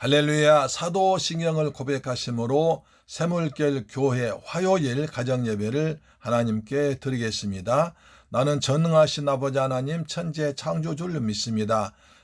할렐루야 사도신경을 고백하심으로 새물결 교회 화요일 가정 예배를 하나님께 드리겠습니다. 나는 전능하신 아버지 하나님 천재 창조주를 믿습니다.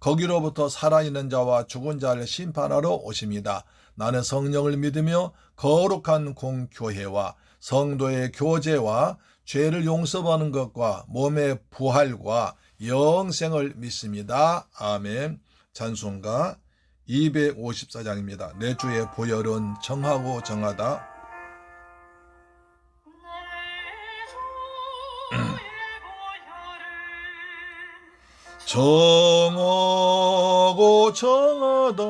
거기로부터 살아있는 자와 죽은 자를 심판하러 오십니다. 나는 성령을 믿으며 거룩한 공교회와 성도의 교제와 죄를 용서하는 것과 몸의 부활과 영생을 믿습니다. 아멘. 찬송가 254장입니다. 내 주의 보혈은 정하고 정하다. 정하고 정하다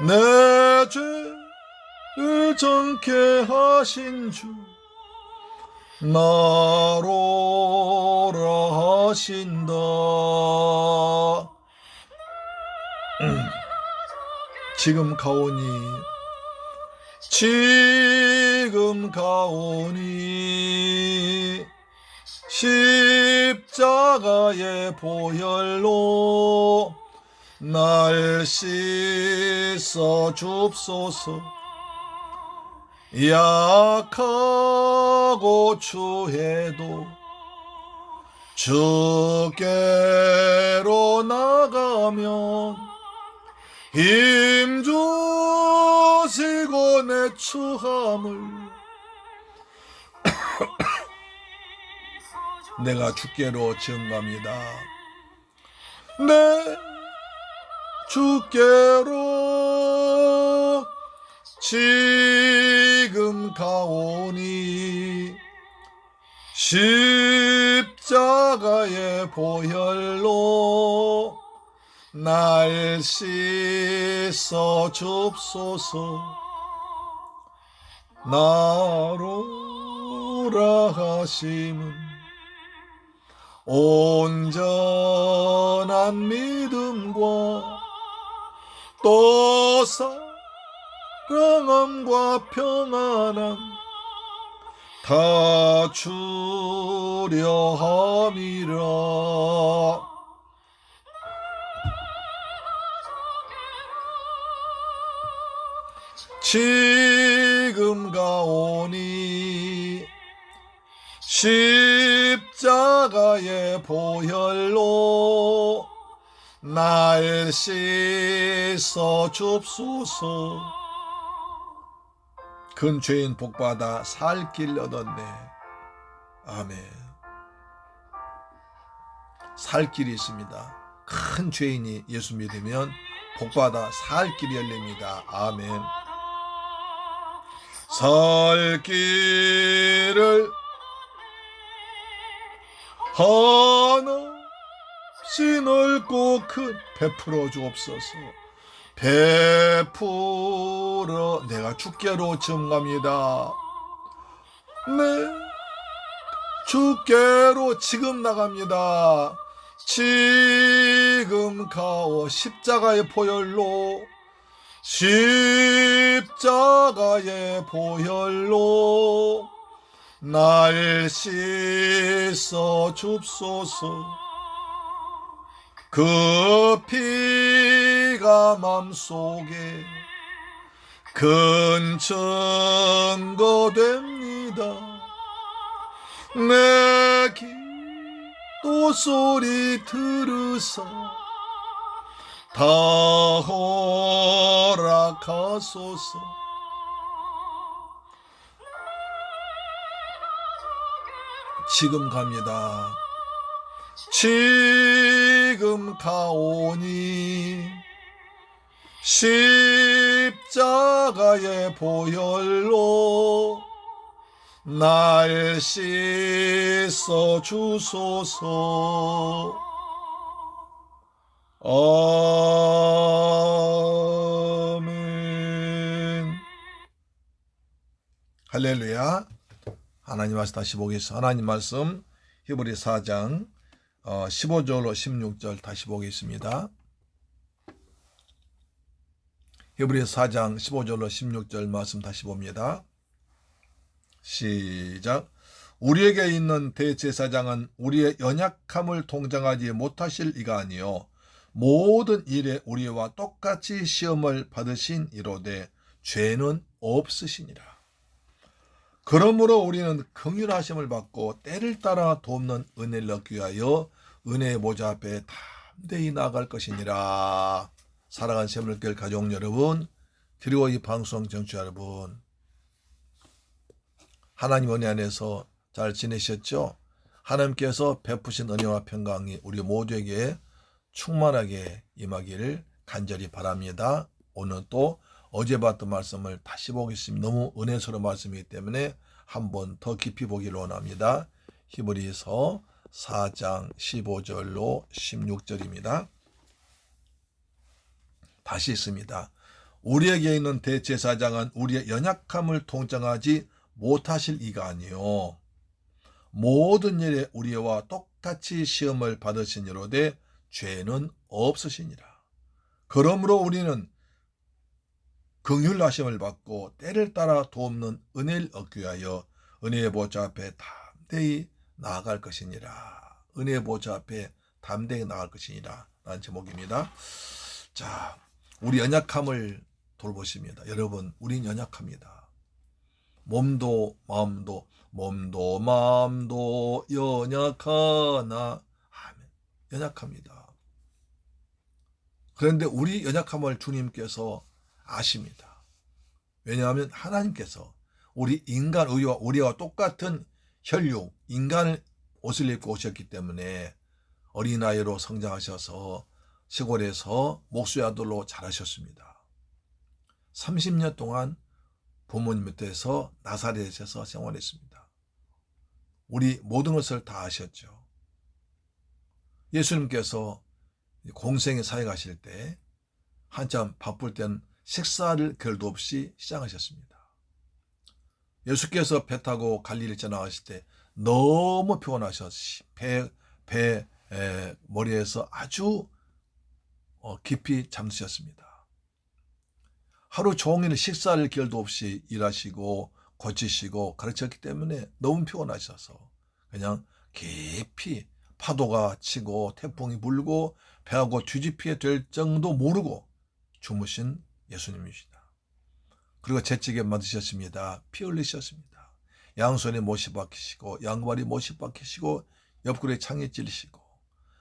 내 죄를 정케 하신 주 나로라 하신다 음. 지금 가오니 지금 가오니 십 자가의 보혈로 날 씻어 줍소서. 약하고 추해도 주께로 나가면 힘 주시고 내 추함을 내가 주께로 증갑니다. 내 주께로 지금 가오니 십자가의 보혈로 날 씻어 줍소서 나로라 하심은 온전한 믿음과 또 사랑함과 평안함 다 주려 함이라. 지금 가오니 십 자가의 보혈로 날 씻어 줍소서. 큰 죄인 복받아 살 길 얻었네. 아멘. 살 길이 있습니다. 큰 죄인이 예수 믿으면 복받아 살 길이 열립니다. 아멘. 살 길을 하나씩 넓고 큰 베풀어 주옵소서. 베풀어 내가 주께로 증갑니다. 네 주께로 지금 나갑니다. 지금 가오 십자가의 보혈로 십자가의 보혈로 날 씻어 줍소서. 그 피가 맘속에 큰 증거 됩니다. 내 기도 소리 들으사 다 허락하소서 지금 갑니다. 지금 가오니 십자가의 보혈로 날 씻어 주소서. 아멘. 할렐루야. 하나님 말씀 다시 보겠습니다. 하나님 말씀 히브리 4장 어, 15절로 16절 다시 보겠습니다. 히브리 4장 15절로 16절 말씀 다시 봅니다. 시작. 우리에게 있는 대제사장은 우리의 연약함을 동정하지 못하실 이가 아니요 모든 일에 우리와 똑같이 시험을 받으신 이로되 죄는 없으시니라. 그러므로 우리는 긍휼하심을 받고 때를 따라 돕는 은혜를 얻기 위하여 은혜의 모자 앞에 담대히 나아갈 것이니라. 사랑하는 세물교회 가족 여러분, 그리고 이 방송 정치 여러분, 하나님 은혜 안에서 잘 지내셨죠? 하나님께서 베푸신 은혜와 평강이 우리 모두에게 충만하게 임하기를 간절히 바랍니다. 오늘 또 어제 봤던 말씀을 다시 보겠습니다. 너무 은혜스러운 말씀이기 때문에 한 번 더 깊이 보기를 원합니다. 히브리서 4장 15절로 16절입니다. 다시 있습니다. 우리에게 있는 대제사장은 우리의 연약함을 동정하지 못하실 이가 아니요 모든 일에 우리와 똑같이 시험을 받으시니로되 죄는 없으시니라. 그러므로 우리는 긍휼하심을 받고 때를 따라 돕는 은혜를 얻기 위하여 은혜의 보좌 앞에 담대히 나아갈 것이니라. 은혜의 보좌 앞에 담대히 나아갈 것이니라. 라는 제목입니다. 자, 우리 연약함을 돌보십니다. 여러분, 우린 연약합니다. 몸도 마음도 몸도 마음도 연약하나 아멘. 연약합니다. 그런데 우리 연약함을 주님께서 아십니다. 왜냐하면 하나님께서 우리 인간 의와 우리와 똑같은 혈육, 인간의 옷을 입고 오셨기 때문에 어린아이로 성장하셔서 시골에서 목수의 아들로 자라셨습니다. 30년 동안 부모님 밑에서 나사렛에서 생활했습니다. 우리 모든 것을 다 아셨죠. 예수님께서 공생의 사회 가실 때 한참 바쁠 땐 식사를 결도 없이 시작하셨습니다. 예수께서 배 타고 갈릴리 지나가실 때 너무 피곤하셨시 배, 배 에, 머리에서 아주 어, 깊이 잠드셨습니다. 하루 종일 식사를 결도 없이 일하시고 고치시고 가르쳤기 때문에 너무 피곤하셔서 그냥 깊이 파도가 치고 태풍이 불고 배하고 뒤집히게 될 정도 모르고 주무신 예수님이시다. 그리고 채찍에 맞으셨습니다. 피 흘리셨습니다. 양손에 못이 박히시고 양발이 못이 박히시고 옆구리에 창에 찔리시고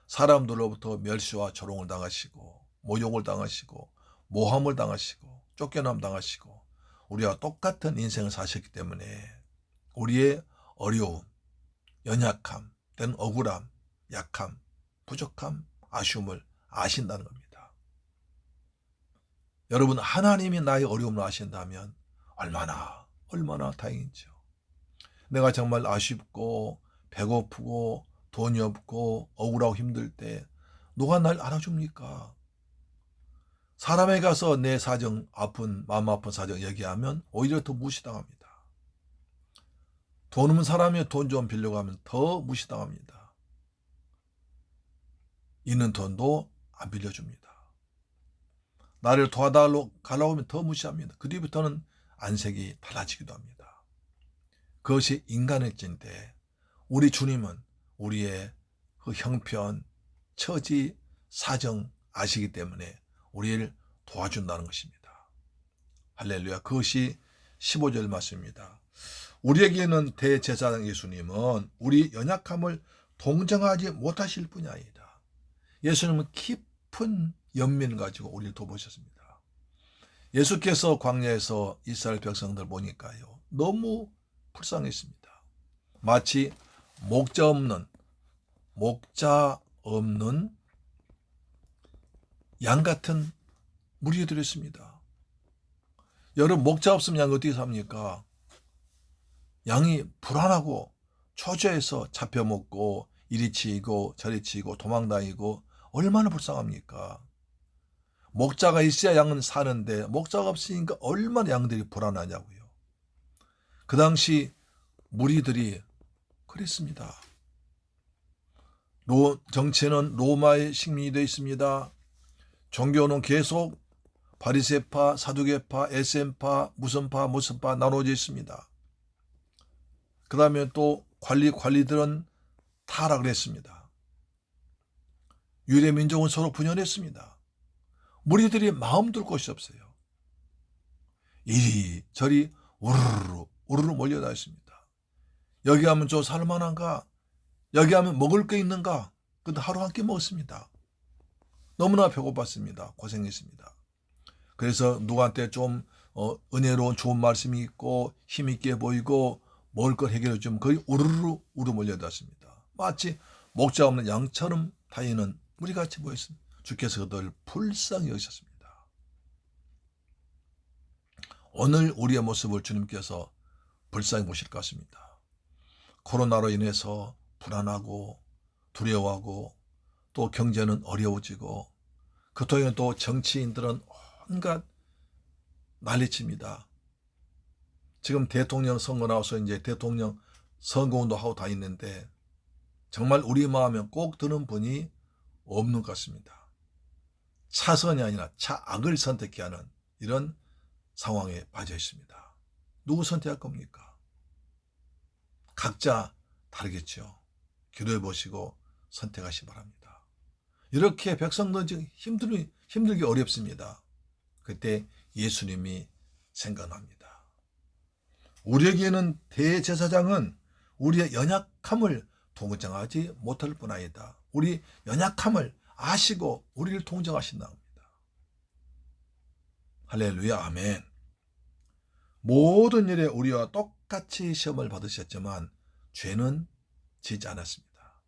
사람들로부터 멸시와 조롱을 당하시고 모욕을 당하시고 모함을 당하시고 쫓겨남 당하시고 우리와 똑같은 인생을 사셨기 때문에 우리의 어려움, 연약함, 된 억울함, 약함, 부족함, 아쉬움을 아신다는 겁니다. 여러분 하나님이 나의 어려움을 아신다면 얼마나 얼마나 다행이죠. 내가 정말 아쉽고 배고프고 돈이 없고 억울하고 힘들 때 누가 날 알아줍니까? 사람에 가서 내 사정 아픈 마음 아픈 사정 얘기하면 오히려 더 무시당합니다. 돈 없는 사람이 돈 좀 빌려고 하면 더 무시당합니다. 있는 돈도 안 빌려줍니다. 나를 도와달라고 하면 더 무시합니다. 그 뒤부터는 안색이 달라지기도 합니다. 그것이 인간의 찐인데 우리 주님은 우리의 그 형편, 처지, 사정 아시기 때문에 우리를 도와준다는 것입니다. 할렐루야. 그것이 15절 말씀입니다. 우리에게는 대제사장 예수님은 우리 연약함을 동정하지 못하실 분이 아니다. 예수님은 깊은 연민을 가지고 우리를 도보셨습니다. 예수께서 광야에서 이스라엘 백성들 보니까요. 너무 불쌍했습니다. 마치 목자 없는 목자 없는 양 같은 무리들이었습니다. 여러분 목자 없으면 양 어떻게 삽니까? 양이 불안하고 초조해서 잡혀먹고 이리 치이고 저리 치이고 도망다니고 얼마나 불쌍합니까? 목자가 있어야 양은 사는데 목자가 없으니까 얼마나 양들이 불안하냐고요. 그 당시 무리들이 그랬습니다. 로, 정치는 로마의 식민이 되어 있습니다. 종교는 계속 바리세파, 사두개파, 에센파, 무슨 파, 무슨 파 나눠져 있습니다. 그 다음에 또 관리, 관리들은 타락을 했습니다. 유대 민족은 서로 분열했습니다. 무리들이 마음 둘 곳이 없어요. 이리 저리 우르르 우르르 몰려다 있습니다. 여기 하면 저 살만한가? 여기 하면 먹을 게 있는가? 근데 하루 한 끼 먹었습니다. 너무나 배고팠습니다. 고생했습니다. 그래서 누구한테 좀 어, 은혜로운 좋은 말씀이 있고 힘있게 보이고 먹을 걸 해결해 주면 거의 우르르 우르 몰려들었습니다. 마치 목자 없는 양처럼 다니는 우리같이 보였습니다. 주께서 그들 불쌍히 여기셨습니다. 오늘 우리의 모습을 주님께서 불쌍히 보실 것 같습니다. 코로나로 인해서 불안하고 두려워하고 또 경제는 어려워지고 그통에 또 정치인들은 온갖 난리칩니다. 지금 대통령 선거 나와서 이제 대통령 선거운동 하고 다니는데 정말 우리 마음에 꼭 드는 분이 없는 것 같습니다. 차선이 아니라 차악을 선택해야 하는 이런 상황에 빠져 있습니다. 누구 선택할 겁니까? 각자 다르겠죠. 기도해 보시고 선택하시 바랍니다. 이렇게 백성들 지금 힘들, 힘들기 어렵습니다. 그때 예수님이 생각납니다. 우리에게는 대제사장은 우리의 연약함을 통정하지 못할 뿐 아니다. 우리 연약함을 아시고 우리를 통정하신다 합니다. 할렐루야 아멘. 모든 일에 우리와 똑같이 시험을 받으셨지만 죄는 지지 않았습니다.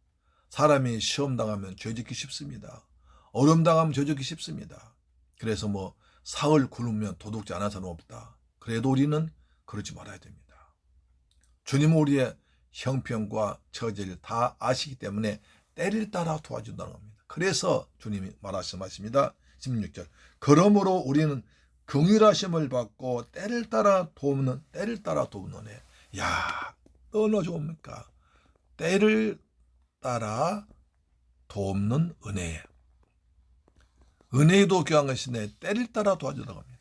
사람이 시험 당하면 죄 짓기 쉽습니다. 어려움 당하면 죄 짓기 쉽습니다. 그래서 뭐 사흘 굶으면 도둑지 사람 없다. 그래도 우리는 그러지 말아야 됩니다. 주님은 우리의 형편과 처지를 다 아시기 때문에 때를 따라 도와준다는 겁니다. 그래서 주님이 말하신 말씀입니다. 16절. 그러므로 우리는 긍휼하심을 받고 때를 따라 돕는 때를 따라 돕는 애. 야, 얼마나 좋습니까? 때를 따라 돕는 은혜. 은혜도 귀한 것인데 때를 따라 도와주라고 합니다.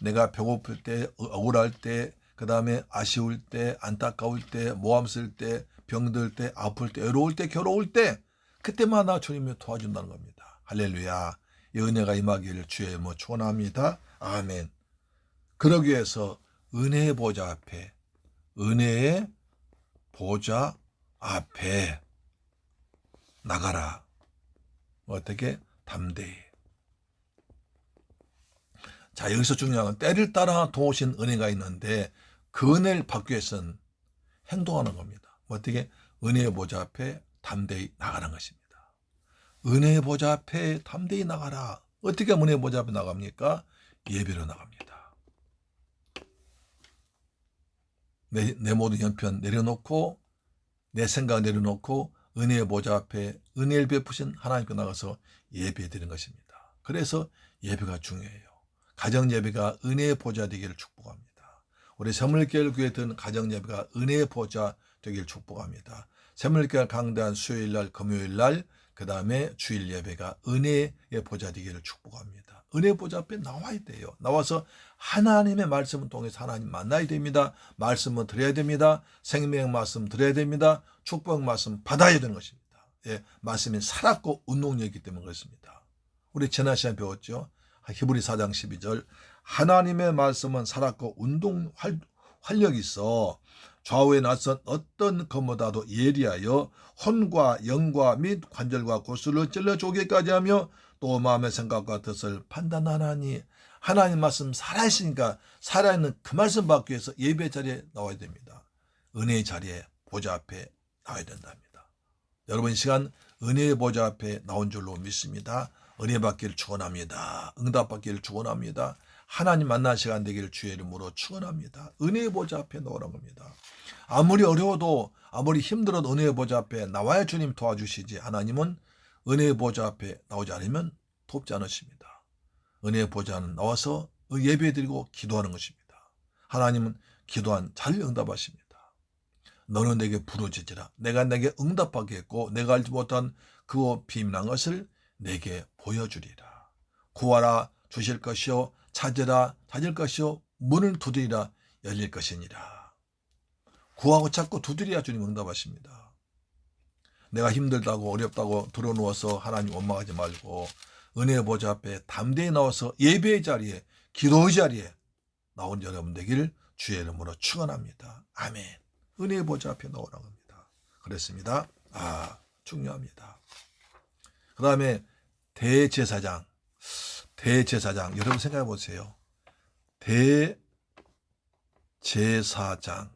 내가 배고플 때, 억울할 때, 그 다음에 아쉬울 때, 안타까울 때, 모함 쓸 때, 병들 때, 아플 때, 외로울 때, 괴로울 때, 그때마다 주님이 도와준다는 겁니다. 할렐루야. 이 은혜가 임하기를 주의 이름으로 축원합니다. 아멘. 그러기 위해서 은혜의 보좌 앞에 은혜의 보좌 앞에 나가라. 어떻게 담대히. 자 여기서 중요한 건 때를 따라 도우신 은혜가 있는데 그 은혜를 받기 위해서는 행동하는 겁니다. 어떻게 은혜의 보좌 앞에 담대히 나가는 것입니다. 은혜의 보좌 앞에 담대히 나가라. 어떻게 은혜의 보좌 앞에 나갑니까? 예배로 나갑니다. 내, 내 모든 형편 내려놓고 내 생각 내려놓고 은혜의 보좌 앞에 은혜를 베푸신 하나님께 나가서 예배 드리는 것입니다. 그래서 예배가 중요해요. 가정 예배가 은혜의 보좌 되기를 축복합니다. 우리 새물교회 교회 든 가정 예배가 은혜의 보좌 되기를 축복합니다. 새물교회 강단 수요일 날 금요일 날 그 다음에 주일 예배가 은혜의 보좌 되기를 축복합니다. 은혜 보좌 앞에 나와야 돼요. 나와서 하나님의 말씀을 통해서 하나님 만나야 됩니다. 말씀을 드려야 됩니다. 생명 말씀 드려야 됩니다. 축복 말씀 받아야 되는 것입니다. 예, 말씀이 살았고 운동력이기 때문에 그렇습니다. 우리 지난 시간에 배웠죠. 히브리 4장 12절 하나님의 말씀은 살았고 운동 활, 활력이 있어 좌우에 낯선 어떤 것보다도 예리하여 혼과 영과 및 관절과 골수를 찔러 쪼개까지 하며 또 마음의 생각과 뜻을 판단하나니 하나님 말씀 살아있으니까 살아있는 그 말씀 받기 위해서 예배 자리에 나와야 됩니다. 은혜의 자리에 보좌 앞에 나와야 된답니다. 여러분 이 시간 은혜의 보좌 앞에 나온 줄로 믿습니다. 은혜 받기를 축원합니다. 응답 받기를 축원합니다. 하나님 만난 시간 되기를 주의 이름으로 축원합니다. 은혜의 보좌 앞에 나오는 겁니다. 아무리 어려워도 아무리 힘들어도 은혜의 보좌 앞에 나와야 주님 도와주시지 하나님은 은혜의 보좌 앞에 나오지 않으면 돕지 않으십니다. 은혜의 보좌는 나와서 예배드리고 기도하는 것입니다. 하나님은 기도한 잘 응답하십니다. 너는 내게 부르짖으라. 내가 내게 응답하겠고 내가 알지 못한 그 비밀한 것을 내게 보여주리라. 구하라 주실 것이요 찾으라 찾을 것이요 문을 두드리라 열릴 것이니라. 구하고 찾고 두드려야 주님 응답하십니다. 내가 힘들다고 어렵다고 들어누워서 하나님 원망하지 말고 은혜의 보좌 앞에 담대히 나와서 예배의 자리에 기도의 자리에 나온 여러분 되기를 주의 이름으로 축원합니다. 아멘. 은혜의 보좌 앞에 나오라고 합니다. 그랬습니다. 아 중요합니다. 그 다음에 대제사장 대제사장 여러분 생각해 보세요. 대제사장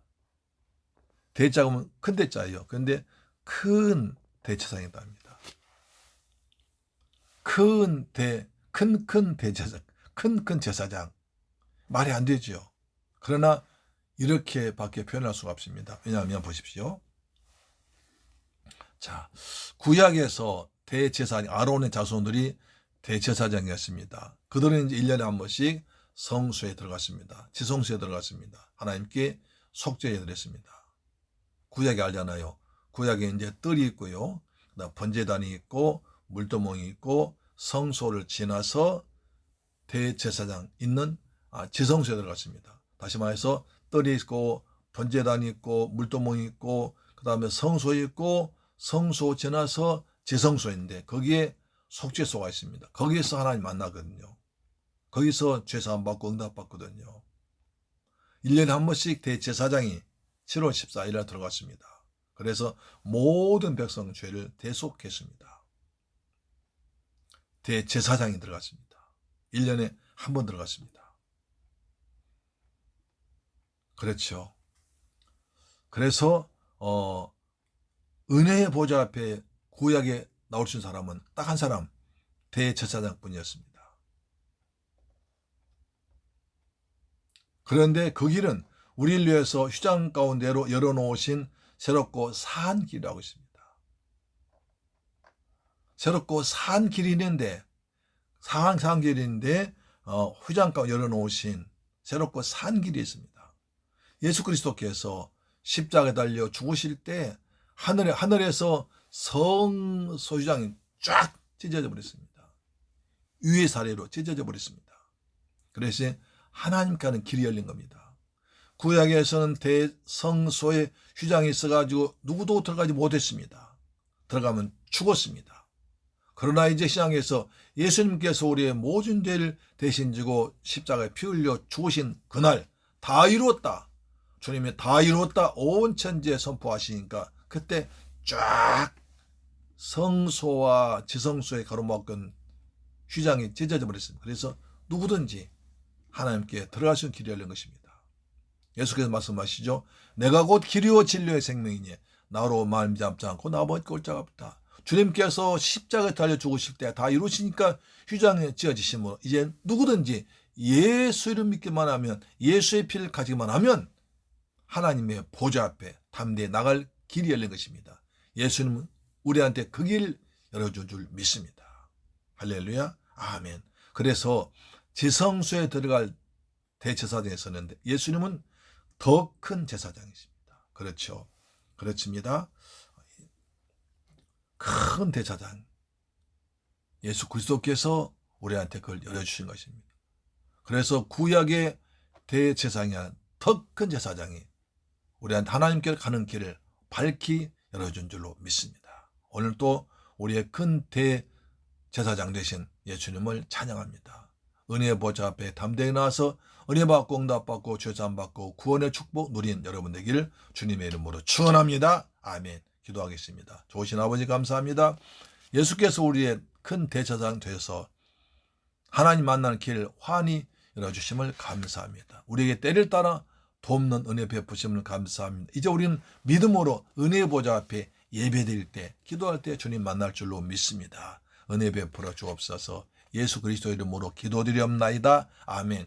대자금은 큰 대자예요. 그런데 큰 대제사장이다 합니다. 큰 대, 큰, 큰 대제사장, 큰, 큰 제사장. 말이 안 되죠. 그러나 이렇게밖에 표현할 수가 없습니다. 왜냐하면 보십시오. 자, 구약에서 대제사장, 아론의 자손들이 대제사장이었습니다. 그들은 이제 1년에 한 번씩 성수에 들어갔습니다. 지성수에 들어갔습니다. 하나님께 속죄해 드렸습니다. 구약에 알잖아요. 구약에 이제 뜰이 있고요. 그다음 번제단이 있고 물도멍이 있고 성소를 지나서 대제사장 있는 아, 지성소에 들어갔습니다. 다시 말해서 뜰이 있고 번제단이 있고 물도멍이 있고 그 다음에 성소 있고 성소 지나서 지성소인데 거기에 속죄소가 있습니다. 거기에서 하나님 만나거든요. 거기서 죄사함 받고 응답 받거든요. 1년에 한 번씩 대제사장이 7월 14일에 들어갔습니다. 그래서 모든 백성 죄를 대속했습니다. 대제사장이 들어갔습니다. 1년에 한 번 들어갔습니다. 그렇죠. 그래서 어 은혜의 보좌 앞에 구약에 있는 사람은 딱 한 사람 대제사장뿐이었습니다. 그런데 그 길은 우리를 위해서 휴장 가운데로 열어놓으신 새롭고 산 길이라고 있습니다. 새롭고 산 길이 있는데 상한 길인데 어, 휴장 가운데 열어놓으신 새롭고 산 길이 있습니다. 예수 그리스도께서 십자가에 달려 죽으실 때 하늘에 하늘에서 성 소유장이 쫙 찢어져 버렸습니다. 위의 사례로 찢어져 버렸습니다. 그래서 하나님께 하는 길이 열린 겁니다. 구약에서는 대성소에 휴장이 있어가지고 누구도 들어가지 못했습니다. 들어가면 죽었습니다. 그러나 이제 시장에서 예수님께서 우리의 모든 죄를 대신 지고 십자가에 피 흘려 죽으신 그날 다 이루었다. 주님이 다 이루었다. 온 천지에 선포하시니까 그때 쫙 성소와 지성소에 가로막은 휘장이 찢어져 버렸습니다. 그래서 누구든지 하나님께 들어갈 수 있는 길이 열린 것입니다. 예수께서 말씀하시죠. 내가 곧 길이요 진료의 생명이니 나로 잡지 않고 나머지 꼴자가 없다. 주님께서 십자가에 달려 죽으실 때 다 이루시니까 휘장에 찢어지심으로 이제 누구든지 예수 이름 믿기만 하면 예수의 피를 가지기만 하면 하나님의 보좌 앞에 담대히 나갈 길이 열린 것입니다. 예수님은 우리한테 그 길 열어준 줄 믿습니다. 할렐루야. 아멘. 그래서 지성소에 들어갈 대제사장이 있었는데 예수님은 더 큰 제사장이십니다. 그렇죠. 그렇습니다. 큰 대제사장. 예수 그리스도께서 우리한테 그걸 열어주신 것입니다. 그래서 구약의 대제사장이 더큰 제사장이 우리한테 하나님께 가는 길을 밝히 열어준 줄로 믿습니다. 오늘 또 우리의 큰 대제사장 되신 예수님을 찬양합니다. 은혜의 보좌 앞에 담대히 나와서 은혜 받고 응답 받고 죄사함 받고 구원의 축복 누린 여러분 되기를 주님의 이름으로 축원합니다. 아멘. 기도하겠습니다. 좋으신 아버지 감사합니다. 예수께서 우리의 큰 대제사장 되어서 하나님 만나는 길을 환히 열어주심을 감사합니다. 우리에게 때를 따라 돕는 은혜 베푸심을 감사합니다. 이제 우리는 믿음으로 은혜 보좌 앞에 예배드릴 때, 기도할 때 주님 만날 줄로 믿습니다. 은혜 베풀어 주옵소서 예수 그리스도 이름으로 기도드리옵나이다. 아멘.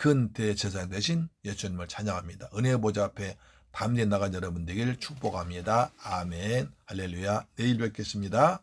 근대 제사장 되신 예수님을 찬양합니다. 은혜의 보좌 앞에 담대 나간 여러분 되길 축복합니다. 아멘. 할렐루야. 내일 뵙겠습니다.